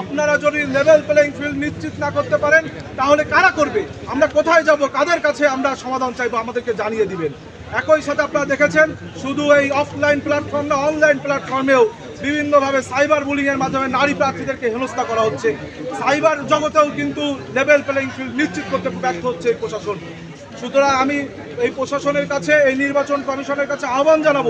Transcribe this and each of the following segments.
আপনারা যদি level playing field নিশ্চিত না করতে পারেন, তাহলে কারা করবে? আমরা কোথায় যাব? কাদের কাছে আমরা সমাধান চাইব? আমাদেরকে জানিয়ে দিবেন। একই সাথে আপনারা দেখেছেন, শুধু এই অফলাইন প্ল্যাটফর্ম না অনলাইন প্ল্যাটফর্মেও বিভিন্নভাবে সাইবার বুলিংয়ের মাধ্যমে নারী প্রার্থীদেরকে হেনস্থা করা হচ্ছে। সাইবার জগতেও কিন্তু লেভেল প্লেইং ফিল্ড নিশ্চিত করতে ব্যর্থ হচ্ছে প্রশাসন। সুতরাং আমি এই প্রশাসনের কাছে, এই নির্বাচন কমিশনের কাছে আহ্বান জানাব,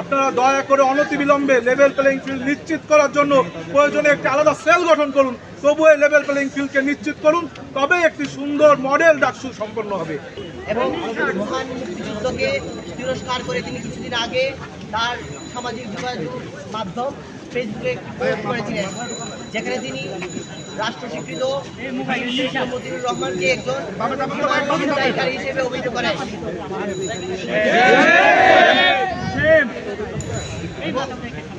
আপনারা দয়া করে অনতিবিলম্বে লেভেল প্লেইং ফিল্ড নিশ্চিত করার জন্য প্রয়োজনে একটি আলাদা সেল গঠন করুন। তবু এই লেভেল প্লেইং ফিল্ডকে নিশ্চিত করুন তবে একটি সুন্দর মডেল ডাকসু সম্পন্ন হবে। এবং মহান মুক্তিযুদ্ধকে তিরস্কার করে তিনি কিছুদিন আগে তার সামাজিক যোগাযোগ মাধ্যম ফেসবুকে করেছিলেন, যেখানে তিনি রাষ্ট্র স্বীকৃত বীর রহমানকে একজন বিদায়কারী হিসেবে এবং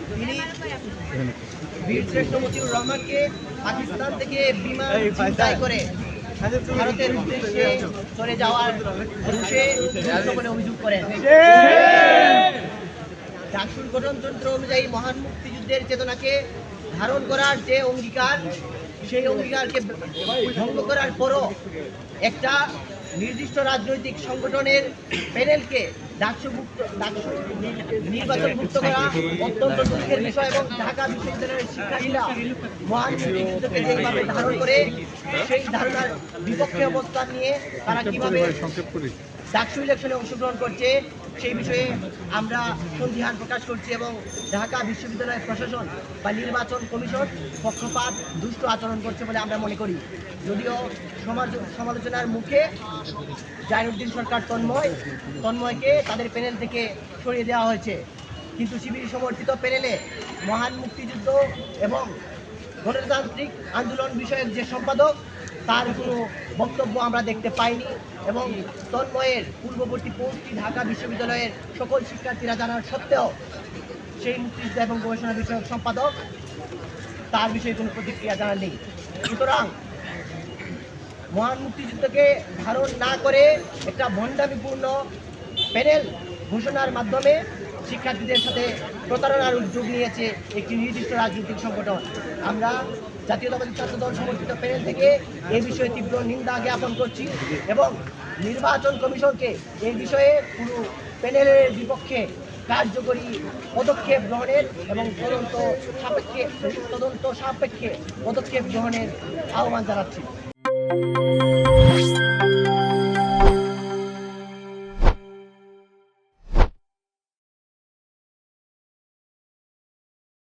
তিনি বীরশ্রেষ্ঠ মতিউর রহমানকে পাকিস্তান থেকে বিমান ছিনতাই করে ভারতের উদ্দেশ্যে চলে যাওয়ার রুশে বলে অভিযোগ করেন। ডাকসুর গঠনতন্ত্র অনুযায়ী মহান মুক্তিযুদ্ধের চেতনাকে ধারণ করার যে অঙ্গীকার সেই অঙ্গীকারকে ভঙ্গ করার পরও একটা নির্দিষ্ট রাজনৈতিক সংগঠনের প্যানেলকে ডাকসু মুক্ত ডাকসু নির্বাচন করা অত্যন্ত দুঃখের বিষয় এবং ঢাকা বিশ্ববিদ্যালয়ের শিক্ষার্থীরা মহান মুক্তিযুদ্ধকে যেভাবে ধারণ করে, সেই ধারণার বিপক্ষে অবস্থান নিয়ে তারা কীভাবে ডাকসু ইলেকশনে অংশগ্রহণ করছে। সেই বিষয়ে আমরা সন্দিহান প্রকাশ করছি এবং ঢাকা বিশ্ববিদ্যালয় প্রশাসন বা নির্বাচন কমিশন পক্ষপাত, দুষ্ট আচরণ করছে বলে আমরা মনে করি। যদিও সমাজ সমালোচনার মুখে জাইনুদ্দিন সরকার তন্ময় তন্ময়কে তাদের প্যানেল থেকে সরিয়ে দেওয়া হয়েছে। কিন্তু শিবির সমর্থিত প্যানেলে মহান মুক্তিযুদ্ধ এবং গণতান্ত্রিক আন্দোলন বিষয়ক যে সম্পাদক তার কোনো বক্তব্য আমরা দেখতে পাইনি এবং তন্ময়ের পূর্ববর্তী পোস্টটি ঢাকা বিশ্ববিদ্যালয়ের সকল শিক্ষার্থীরা জানার সত্ত্বেও সেই মুক্তিযুদ্ধ এবং গবেষণা বিষয়ক সম্পাদক তার বিষয়ে কোনো প্রতিক্রিয়া জানাননি সুতরাং মহান মুক্তিযুদ্ধকে ধারণ না করে একটা ভণ্ডামিপূর্ণ প্যানেল ঘোষণার মাধ্যমে শিক্ষার্থীদের সাথে প্রতারণার উদ্যোগ নিয়েছে একটি নির্দিষ্ট রাজনৈতিক সংগঠন। আমরা জাতীয়তাবাদী ছাত্র দল সমর্থিত প্যানেল থেকে এই বিষয়ে তীব্র নিন্দা জ্ঞাপন করছি এবং নির্বাচন কমিশনকে এই বিষয়ে পুরো প্যানেলের বিপক্ষে কার্যকরী পদক্ষেপ গ্রহণের এবং তদন্ত সাপেক্ষে তদন্ত সাপেক্ষে পদক্ষেপ গ্রহণের আহ্বান জানাচ্ছি।